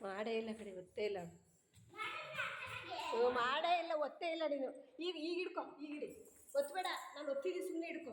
ಮಾಡೇ ಇಲ್ಲ ಕಡೆ ಗೊತ್ತೇ ಇಲ್ಲ. ಮಾಡೇ ಇಲ್ಲ ಒತ್ತೇ ಇಲ್ಲ ನೀನು. ಈಗ ಈಗ ಹಿಡ್ಕೊ, ಈಗ ಹಿಡಿ. ಒತ್ತಬೇಡ ನಾನು ಒತ್ತಿದ್ದೀನಿ ಸುಮ್ಮನೆ ಹಿಡ್ಕೊ.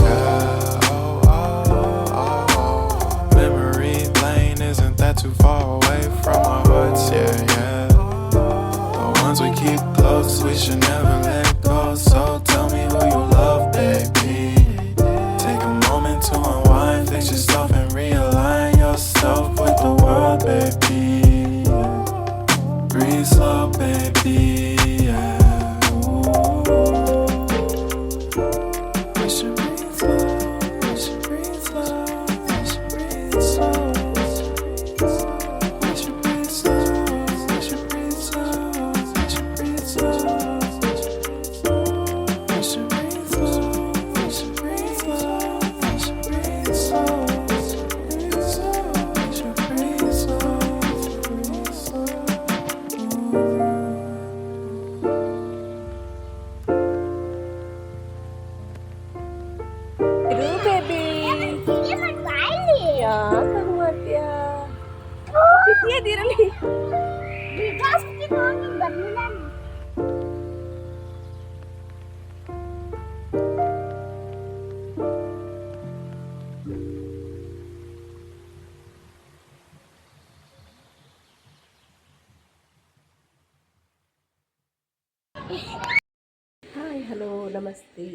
ಹಾಯ್ ಹಲೋ ನಮಸ್ತೆ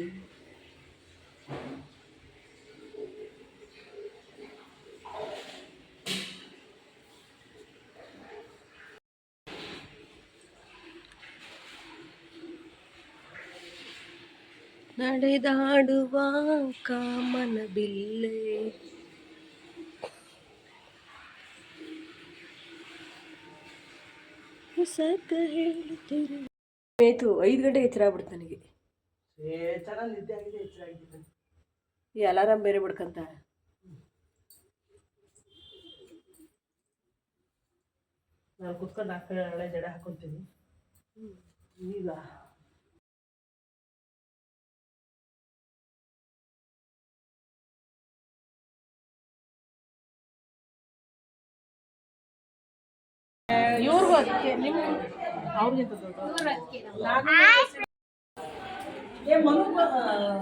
ನಡೆದಾಡುವ ಕಾಮನ ಬಿಲ್ಲೆ ಹೊಸತ ಹೇಳುತ್ತಿರು ಆಯ್ತು ಐದು ಗಂಟೆಗೆ ಎಚ್ಚರ ಆಗ್ಬಿಡ್ತು ನನಗೆ. ಈ ಅಲಾರಾಮ್ ಬೇರೆ ಬಿಡ್ಕಂತ. ನಾನು ಕುತ್ಕೊಂಡು ನಾಲ್ಕು ಹಳೆ ಜಡೆ ಹಾಕೊಂತೀನಿ. ಈಗ. ಇವ್ರಿಗೂ ಅದಕ್ಕೆ ನಿಮ್ಮ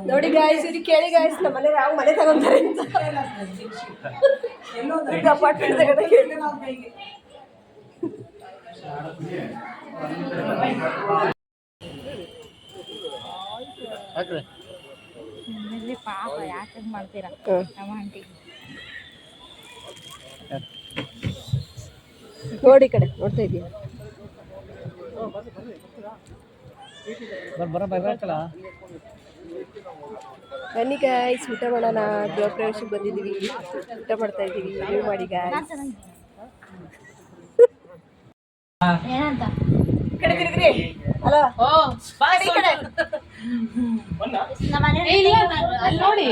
ನೋಡಿ ಗಾಯ್ಸ್ ಇದು ಕೇಳಿ ಗಾಯ್ಸ್ ನಮ್ಮ ಮನೆ ಯಾವ ಮನೆ ತಗೊಂತಾರೆ ಅಂತ. ಅಪಾರ್ಟ್ಮೆಂಟ್ ತಗೊಂಡ ಕೇಳಿ ಪಾಪ ಯಾಕೆ ಮಾಡ್ತೀರಾ? ನಮ್ಮ ಆಂಟಿ. ನೋಡಿ ಕಡೆ ನೋಡ್ತಾ ಇದೀಯ? ಬನ್ನಿ ಗಾಯ್ಸ್ ಊಟ ಮಾಡೋಣ. ಗೃಹ ಪ್ರವೇಶಕ್ಕೆ ಬಂದಿದ್ದೀವಿ. ಊಟ ಮಾಡ್ತಾ ಇದ್ದೀವಿ. ಏನು ಮಾಡಿ ಗಾಯ್ಸ್ ನೋಡಿ.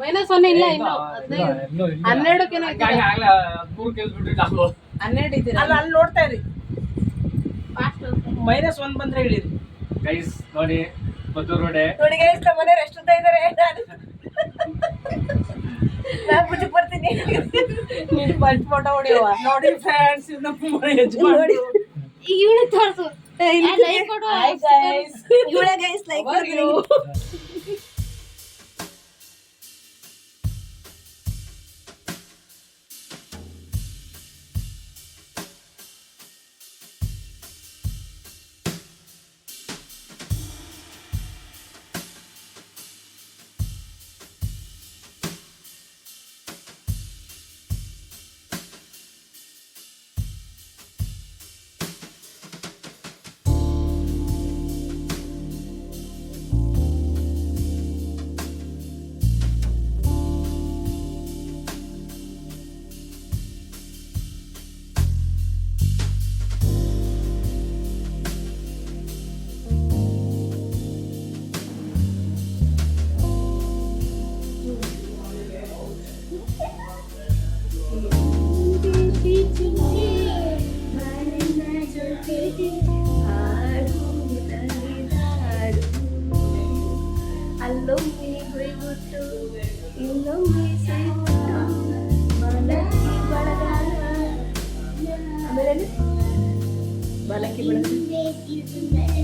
ಮೈನಸ್ ಸೊನ್ನೆ ಇಲ್ಲ ಇನ್ನು. ಹನ್ನೆರಡು ಹನ್ನೆರಡು ಇದ್ದೀರಾ? ಅಲ್ಲಿ ನೋಡ್ತಾ ಇರಿ. ಮೈನಸ್ ಒನ್ ಬಂದ್ರೆ ಹೇಳಿರಿ ಗೈಸ್ ನೋಡಿ ಮದ್ದೂರು ರೋಡೆ. ನೋಡಿ ಗೈಸ್ ನಮ್ಮ ಮನೆ ರೆಸ್ಟ್ ಅಂತ ಇದ್ದಾರೆ ನಾನು. ನಾನು ಪೂಜೆ ಬರ್ತೀನಿ. ನೀನು ಬಂಟ್ ಫೋಟೋ ಹೊಡೆಯುವ ನೋಡಿ ಫ್ರೆಂಡ್ಸ್ ಇದು ನಮ್ಮ ಯಜಮಾನ್. ನೋಡಿ. ಇವಳು ತೋರ್ಸು. ಲೈಕ್ ಕೊಡು. ಹಾಯ್ ಗೈಸ್ ಇವಳೇ ಗೈಸ್ ಲೈಕ್ ಮಾಡ್ತೀನಿ You can do yüzünde